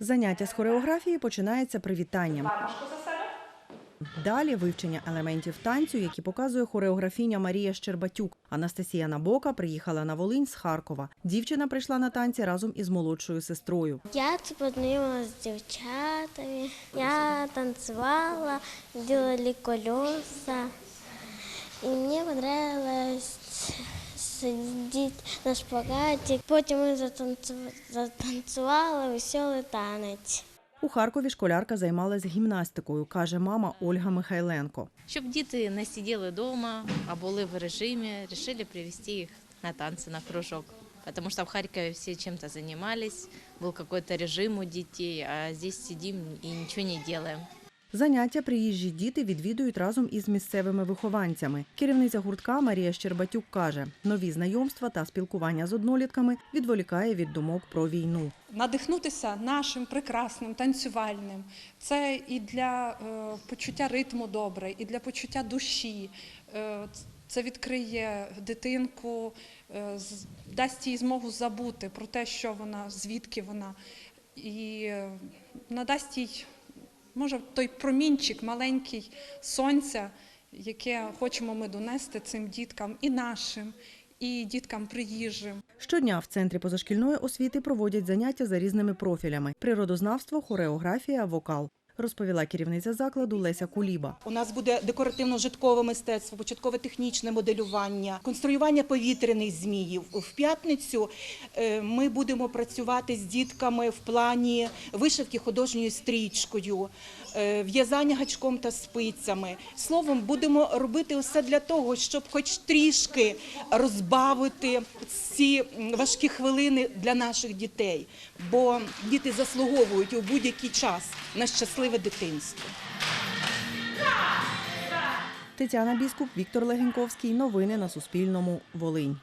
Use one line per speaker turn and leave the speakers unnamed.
Заняття з хореографії починається привітанням. Далі вивчення елементів танцю, які показує хореографіня Марія Щербатюк. Анастасія Набока приїхала на Волинь з Харкова. Дівчина прийшла на танці разом із молодшою сестрою.
Я тут познайомилася з дівчатами. Я танцювала, делали колеса. І мені понравилось сидіти на шпагаті. Потім ми затанцювали веселий танець.
У Харкові школярка займалась гімнастикою, каже мама Ольга Михайленко.
Щоб діти не сиділи вдома, а були в режимі, вирішили привести їх на танці, на кружок. Потому что в Харькове все чем-то занимались, был какой-то режим у детей, а здесь сидим и ничего не делаем.
Заняття приїжджі діти відвідують разом із місцевими вихованцями. Керівниця гуртка Марія Щербатюк каже, нові знайомства та спілкування з однолітками відволікає від думок про війну.
надихнутися нашим прекрасним танцювальним. Це і для е, почуття ритму добре, і для почуття душі. Е, це відкриє дитинку, е, дасть їй змогу забути про те, що вона, звідки вона, і надасть їй, може, той промінчик маленький сонця, яке хочемо ми донести цим діткам і нашим, і діткам приїжджим.
Щодня в центрі позашкільної освіти проводять заняття за різними профілями: природознавство, хореографія, вокал. Розповіла керівниця закладу Леся Куліба.
У нас буде декоративно-житкове мистецтво, початкове технічне моделювання, конструювання повітряних зміїв. В п'ятницю е, ми будемо працювати з дітками в плані вишивки художньою стрічкою, в'язання гачком та спицями. Словом, будемо робити усе для того, щоб хоч трішки розбавити ці важкі хвилини для наших дітей. Бо діти заслуговують у будь-який час на щасливе дитинство.
Тетяна Біскуп, Віктор Легеньковський. Новини на Суспільному. Волинь.